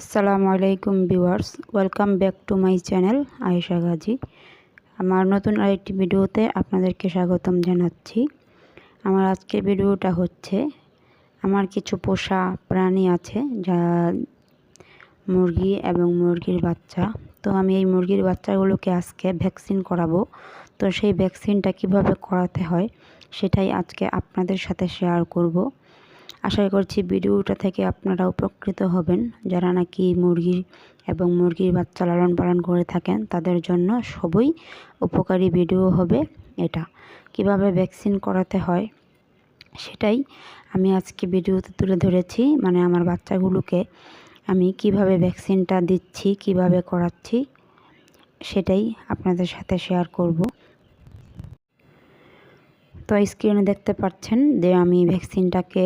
আসসালামু আলাইকুম viewers, welcome back to my channel Ayesha Gazi. আমার নতুন আরেকটি ভিডিওতে আপনাদেরকে স্বাগতম জানাচ্ছি। আমার আজকের ভিডিওটা হচ্ছে, আমার কিছু পোষা প্রাণী আছে যা মুরগি এবং মুরগির বাচ্চা। তো আমি এই মুরগির বাচ্চাগুলোকে আজকে ভ্যাকসিন করাবো। তো সেই ভ্যাকসিনটা কীভাবে করাতে হয়, সেটাই আজকে আপনাদের সাথে শেয়ার করব। আশা করছি ভিডিওটা থেকে আপনারা উপকৃত হবেন। যারা নাকি মুরগি এবং মুরগির বাচ্চা লালন পালন করে থাকেন, তাদের জন্য সবই উপকারী ভিডিও হবে এটা। কীভাবে ভ্যাকসিন করাতে হয় সেটাই আমি আজকে ভিডিওতে তুলে ধরেছি। মানে আমার বাচ্চাগুলোকে আমি কীভাবে ভ্যাকসিনটা দিচ্ছি, কীভাবে করাচ্ছি সেটাই আপনাদের সাথে শেয়ার করব। তো স্ক্রিনে দেখতে পাচ্ছেন যে আমি ভ্যাকসিনটাকে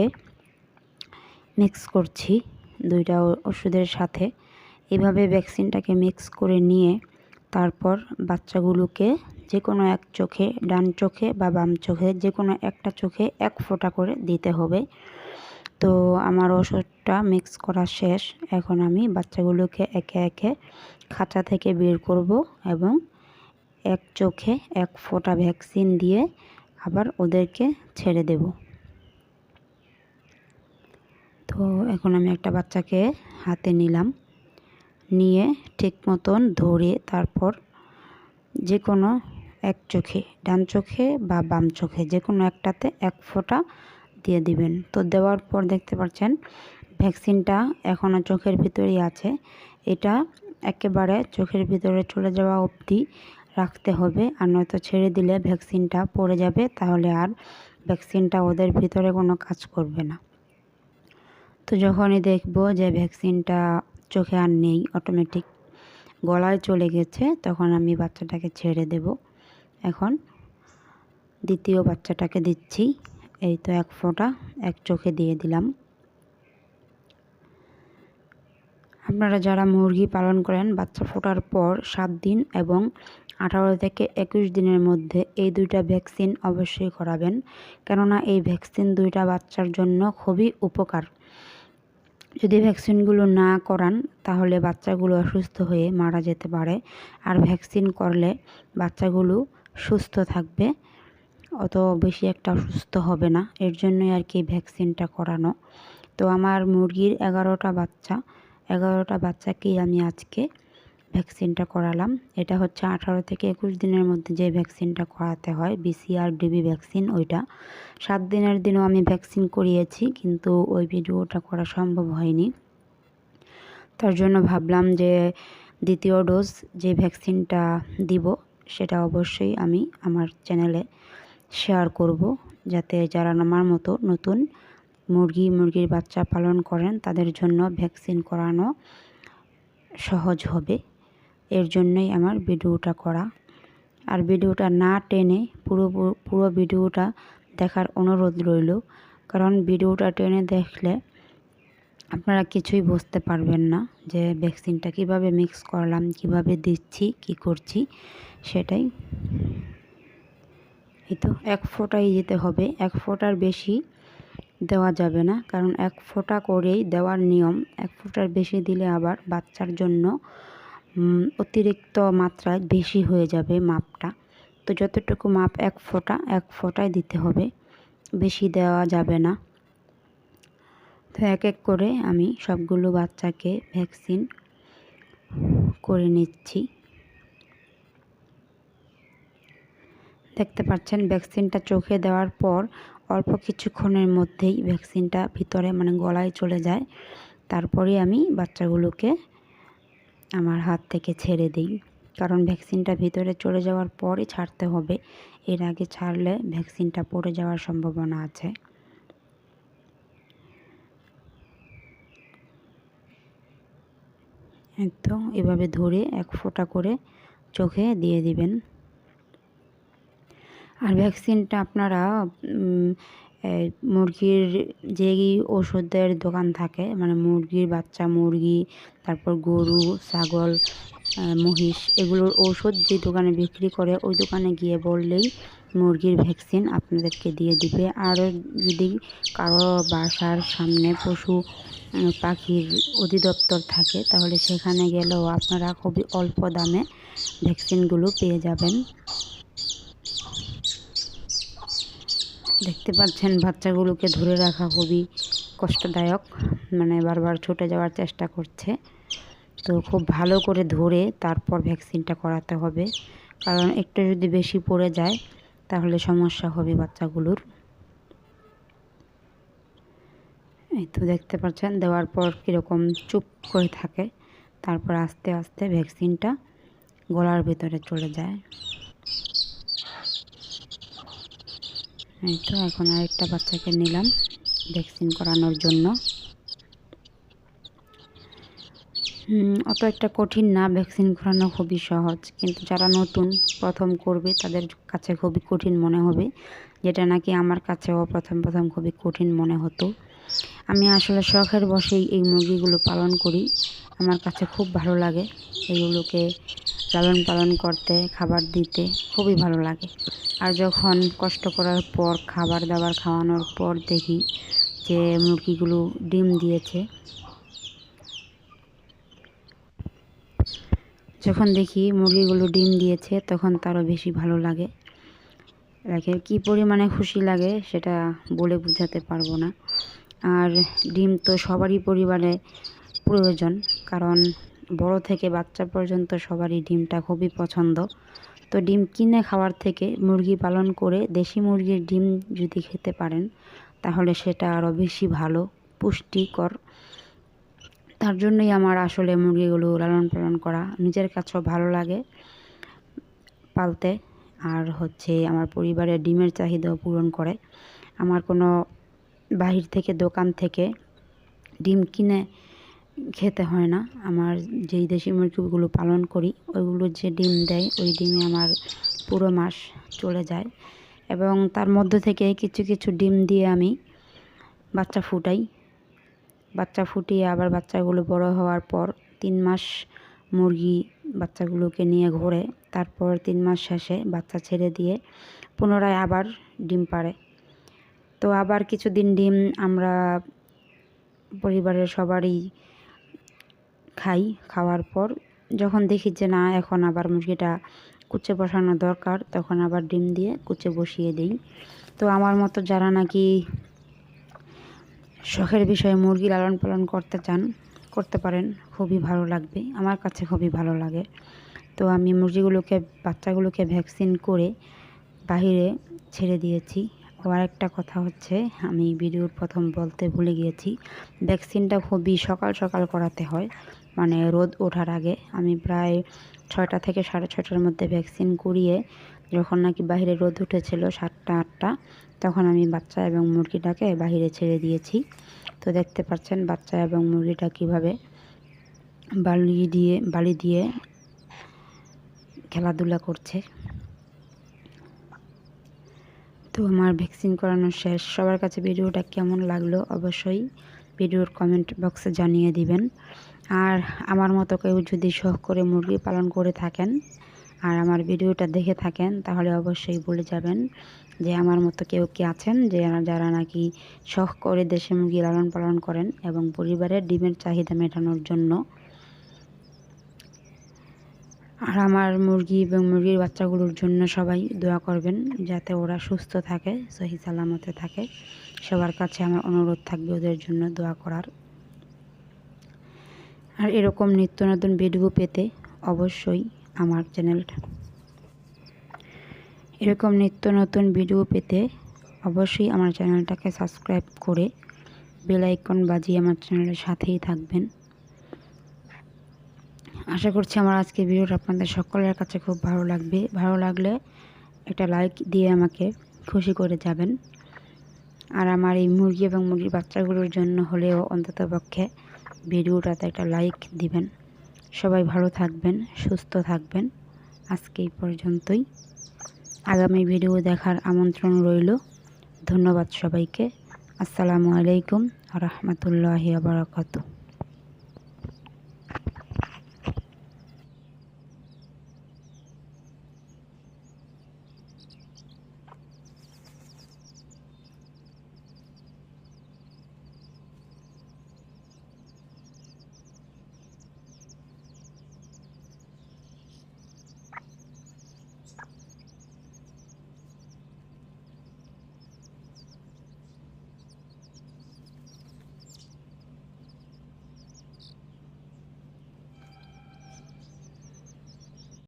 মিক্স করছি দুইটা ওষুধের সাথে। এভাবে ভ্যাকসিনটাকে মিক্স করে নিয়ে তারপর বাচ্চাগুলোকে যে কোনো এক চোখে, ডান চোখে বা বাম চোখে যে কোনো একটা চোখে এক ফোঁটা করে দিতে হবে। তো আমার ওষুধটা মিক্স করা শেষ। এখন আমি বাচ্চাগুলোকে একে একে খাঁচা থেকে বের করব এবং এক চোখে এক ফোঁটা ভ্যাকসিন দিয়ে আবার ওদেরকে ছেড়ে দেবো। তো এখন আমি একটা বাচ্চাকে হাতে নিলাম। নিয়ে ঠিক মতন ধরে তারপর যে কোনো এক চোখে, ডান চোখে বা বাম চোখে যে কোনো একটাতে এক ফোঁটা দিয়ে দিবেন। তো দেওয়ার পর দেখতে পাচ্ছেন, ভ্যাকসিনটা এখনও চোখের ভিতরেই আছে। এটা একেবারে চোখের ভিতরে চলে যাওয়া অবধি রাখতে হবে, আর নয়তো ছেড়ে দিলে ভ্যাকসিনটা পড়ে যাবে, তাহলে আর ভ্যাকসিনটা ওদের ভিতরে কোনো কাজ করবে না। তো যখনই দেখব যে ভ্যাকসিনটা চোখে আর নেই অটোমেটিক গলায় চলে গেছে, তখন আমি বাচ্চাটাকে ছেড়ে দেব। এখন দ্বিতীয় বাচ্চাটাকে দিচ্ছি। এই তো এক ফোঁটা, এক চোখে দিয়ে দিলাম। আপনারা যারা মুরগি পালন করেন, বাচ্চা ফোটার পর সাত দিন এবং আঠারো থেকে একুশ দিনের মধ্যে এই দুইটা ভ্যাকসিন অবশ্যই করাবেন। কেননা এই ভ্যাকসিন দুইটা বাচ্চার জন্য খুবই উপকার। যদি ভ্যাকসিনগুলো না করান, তাহলে বাচ্চাগুলো অসুস্থ হয়ে মারা যেতে পারে। আর ভ্যাকসিন করলে বাচ্চাগুলো সুস্থ থাকবে, অত বেশি একটা অসুস্থ হবে না। এর জন্যই আর কি ভ্যাকসিনটা করানো। তো আমার মুরগির এগারোটা বাচ্চা, এগারোটা বাচ্চাকেই আমি আজকে ভ্যাকসিনটা করালাম। এটা হচ্ছে আঠারো থেকে একুশ দিনের মধ্যে যে ভ্যাকসিনটা করাতে হয় বিসিআর ডিবি ভ্যাকসিন ওইটা। সাত দিনের দিনও আমি ভ্যাকসিন করিয়েছি, কিন্তু ওই ভিডিওটা করা সম্ভব হয়নি। তার জন্য ভাবলাম যে দ্বিতীয় ডোজ যে ভ্যাকসিনটা দিব, সেটা অবশ্যই আমি আমার চ্যানেলে শেয়ার করব, যাতে যারা আমার মতো নতুন মুরগি, মুরগির বাচ্চা পালন করেন, তাদের জন্য ভ্যাকসিন করানো সহজ হবে। এর জন্যই আমার ভিডিওটা করা। আর ভিডিওটা না টেনে পুরো পুরো ভিডিওটা দেখার অনুরোধ রইল। কারণ ভিডিওটা টেনে দেখলে আপনারা কিছুই বুঝতে পারবেন না যে ভ্যাকসিনটা কীভাবে মিক্স করলাম, কীভাবে দিচ্ছি, কি করছি, সেটাই। এই তো এক ফোঁটাই যেতে হবে। এক ফোঁটার বেশি দেওয়া যাবে না। কারণ এক ফোঁটা করেই দেওয়ার নিয়ম, এক ফোঁটার বেশি দিলে আবার বাচ্চার জন্য অতিরিক্ত মাত্রায় বেশি হয়ে যাবে মাপটা। তো যতটুকু মাপ এক ফোঁটা, এক ফোঁটায় দিতে হবে। বেশি দেওয়া যাবে না। তো এক এক করে আমি সবগুলো বাচ্চাকে ভ্যাকসিন করে নিচ্ছি। দেখতে পাচ্ছেন, ভ্যাকসিনটা চোখে দেওয়ার পর অল্প কিছুক্ষণের মধ্যেই ভ্যাকসিনটা ভিতরে মানে গলায় চলে যায়। তারপরে আমি বাচ্চাগুলোকে আমার হাত থেকে ছেড়ে দিই। কারণ ভ্যাকসিনটা ভিতরে চলে যাওয়ার পরই ছাড়তে হবে। এর আগে ছাড়লে ভ্যাকসিনটা পড়ে যাওয়ার সম্ভাবনা আছে। তো এভাবে ধরে এক ফোঁটা করে চোখে দিয়ে দিবেন। আর ভ্যাকসিনটা আপনারা মুরগির যেই ওষুধের দোকান থাকে মানে মুরগির বাচ্চা, মুরগি, তারপর গরু, ছাগল মহিষ, এগুলোর ওষুধ যে দোকানে বিক্রি করে, ওই দোকানে গিয়ে বললেই মুরগির ভ্যাকসিন আপনাদেরকে দিয়ে দিবে। আর যদি কারও বাসার সামনে পশু পাখির অধিদপ্তর থাকে, তাহলে সেখানে গেলেও আপনারা খুবই অল্প দামে ভ্যাকসিনগুলো পেয়ে যাবেন। দেখতে পাচ্ছেন বাচ্চাগুলোকে ধরে রাখা খুবই কষ্টদায়ক। মানে বারবার ছুটে যাওয়ার চেষ্টা করছে। তো খুব ভালো করে ধরে তারপর ভ্যাকসিনটা করাতে হবে। কারণ একটু যদি বেশি পড়ে যায়, তাহলে সমস্যা হবে বাচ্চাগুলোর। এই তো দেখতে পাচ্ছেন, দেওয়ার পর কীরকম চুপ করে থাকে। তারপর আস্তে আস্তে ভ্যাকসিনটা গলার ভিতরে চলে যায়। এই তো এখন আরেকটা বাচ্চাকে নিলাম ভ্যাকসিন করানোর জন্য। অত একটা কঠিন না, ভ্যাকসিন করানো খুবই সহজ। কিন্তু যারা নতুন প্রথম করবে, তাদের কাছে খুবই কঠিন মনে হবে, যেটা নাকি আমার কাছেও প্রথম প্রথম খুবই কঠিন মনে হতো। আমি আসলে শখের বসেই এই মুরগিগুলো পালন করি। আমার কাছে খুব ভালো লাগে এইগুলোকে লালন পালন করতে, খাবার দিতে, খুবই ভালো লাগে। আর যখন কষ্ট করার পর খাবার দাবার খাওয়ানোর পর দেখি যে মুরগিগুলো ডিম দিয়েছে। যখন দেখি মুরগিগুলো ডিম দিয়েছে, তখন তারও বেশি ভালো লাগে। লাগে কী পরিমাণে খুশি লাগে সেটা বলে বোঝাতে পারব না। আর ডিম তো সবারই পরিবারে প্রয়োজন, কারণ বড় থেকে বাচ্চা পর্যন্ত সবারই ডিমটা খুবই পছন্দ। তো ডিম কিনে খাওয়ার থেকে মুরগি পালন করে দেশি মুরগির ডিম যদি খেতে পারেন, তাহলে সেটা আরও বেশি ভালো, পুষ্টিকর। তার জন্যই আমার আসলে মুরগিগুলো লালন পালন করা নিজের কাছেও ভালো লাগে পালতে। আর হচ্ছে আমার পরিবারের ডিমের চাহিদাও পূরণ করে। আমার কোনো বাহির থেকে, দোকান থেকে ডিম কিনে খেতে হয় না। আমার যেই দেশি মুরগিগুলো পালন করি, ওইগুলো যে ডিম দেয়, ওই ডিমে আমার পুরো মাস চলে যায়। এবং তার মধ্যে থেকে কিছু কিছু ডিম দিয়ে আমি বাচ্চা ফুটাই। বাচ্চা ফুটিয়ে আবার বাচ্চাগুলো বড় হওয়ার পর তিন মাস মুরগি বাচ্চাগুলোকে নিয়ে ঘোরে। তারপর তিন মাস শেষে বাচ্চা ছেড়ে দিয়ে পুনরায় আবার ডিম পাড়ে। তো আবার কিছুদিন ডিম আমরা পরিবারের সবারই খাই খাওয়ার পর যখন দেখি যে না, এখন আবার মুরগিটা কুচে বসানো দরকার, তখন আবার ডিম দিয়ে কুচে বসিয়ে দিই। তো আমার মতো যারা নাকি শখের বিষয়ে মুরগি লালন পালন করতে চান, করতে পারেন, খুবই ভালো লাগবে, আমার কাছে খুবই ভালো লাগে। তো আমি মুরগিগুলোকে, বাচ্চাগুলোকে ভ্যাকসিন করে বাহিরে ছেড়ে দিয়েছি। আবার একটা কথা হচ্ছে, আমি ভিডিওর প্রথম বলতে ভুলে গিয়েছি, ভ্যাকসিনটা খুবই সকাল সকাল করাতে হয়। মানে রোদ ওঠার আগে আমি প্রায় ছয়টা থেকে সাড়ে ছয়টার মধ্যে ভ্যাকসিন করিয়ে যখন নাকি বাইরে রোদ উঠেছিল সাতটা, আটটা, তখন আমি বাচ্চা এবং মুরগিটাকে বাহিরে ছেড়ে দিয়েছি। তো দেখতে পাচ্ছেন বাচ্চা এবং মুরগিটা কীভাবে বালি দিয়ে বালি দিয়ে খেলাধুলা করছে। তো আমার ভ্যাকসিন করানো শেষ। সবার কাছে ভিডিওটা কেমন লাগল অবশ্যই ভিডিওর কমেন্ট বক্সে জানিয়ে দিবেন। আর আমার মতো কেউ যদি শখ করে মুরগি পালন করে থাকেন আর আমার ভিডিওটা দেখে থাকেন, তাহলে অবশ্যই বলে যাবেন যে আমার মতো কেউ কি আছেন যে যারা নাকি শখ করে দেশে মুরগি লালন পালন করেন এবং পরিবারের ডিমের চাহিদা মেটানোর জন্য। আর আমার মুরগি এবং মুরগির বাচ্চাগুলোর জন্য সবাই দোয়া করবেন যাতে ওরা সুস্থ থাকে, সহি সালামতে থাকে। সবার কাছে আমার অনুরোধ থাকবে ওদের জন্য দোয়া করার। আর এরকম নিত্য নতুন ভিডিও পেতে অবশ্যই আমার চ্যানেলটা। এরকম নিত্য নতুন ভিডিও পেতে অবশ্যই আমার চ্যানেলটাকে সাবস্ক্রাইব করে বেল আইকন বাজিয়ে আমার চ্যানেলের সাথেই থাকবেন। আশা করছি আমার আজকে ভিডিওটা আপনাদের সকলের কাছে খুব ভালো লাগবে। ভালো লাগলে একটা লাইক দিয়ে আমাকে খুশি করে যাবেন। আর আমার এই মুরগি এবং মুরগির বাচ্চাগুলোর জন্য হলেও অন্ততপক্ষে ভিডিওটাতে একটা লাইক দিবেন। সবাই ভালো থাকবেন, সুস্থ থাকবেন। আজকে এই পর্যন্তই। আগামী ভিডিও দেখার আমন্ত্রণ রইল। ধন্যবাদ সবাইকে। আসসালামু আলাইকুম রহমতুল্লাহ বারাকাতু।